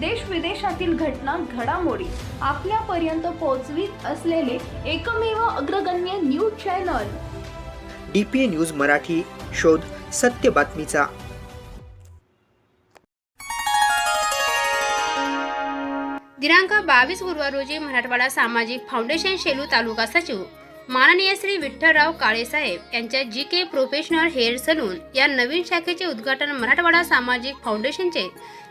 देश विदेशातील घटना घडामोडी आपल्यापर्यंत पोहोचवीत असलेले एकमेव अग्रगण्य news channel. D P A news Marathi शोध सत्य बातमीचा. दिनांक बावीस गुरुवार रोजी मराठवाडा सामाजिक फाउंडेशन शेलू तालुका सचिव माननीय श्री विठ्ठलराव काळेसाहेब यांच्या G K professional hair salon या नवीन शाखेचे उद्घाटन मराठवाडा सामाजिक फाउंडेशनचे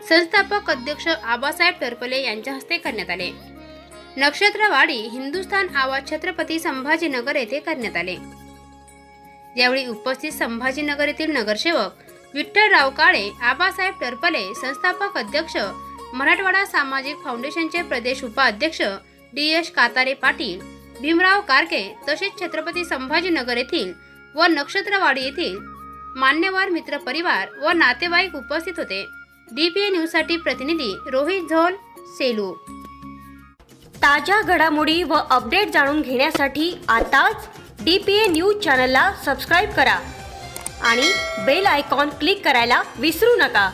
संस्थापक अध्यक्ष आबासाहेब टरपले यांच्या हस्ते करण्यात आले. नक्षत्रवाडी हिंदुस्थान आवाज छत्रपती संभाजीनगर येथे करण्यात आले. यावेळी उपस्थित संभाजीनगर येथील नगरसेवक विठ्ठलराव काळे आबासाहेब टरपले संस्थापक अध्यक्ष मराठवाडा सामाजिक फाउंडेशनचे प्रदेश उपाध्यक्ष डी एस कातारे पाटील भीमराव कारके तसेच छत्रपती संभाजीनगर येथील व नक्षत्रवाडी येथील मान्यवर मित्र परिवार व नातेवाईक उपस्थित होते. डीपीए न्यूजसाठी प्रतिनिधी रोहित झोल सेलू. ताज्या घडामोडी व अपडेट जाणून घेण्यासाठी आताच डी पी ए न्यूज चॅनलला सबस्क्राईब करा आणि बेल आयकॉन क्लिक करायला विसरू नका.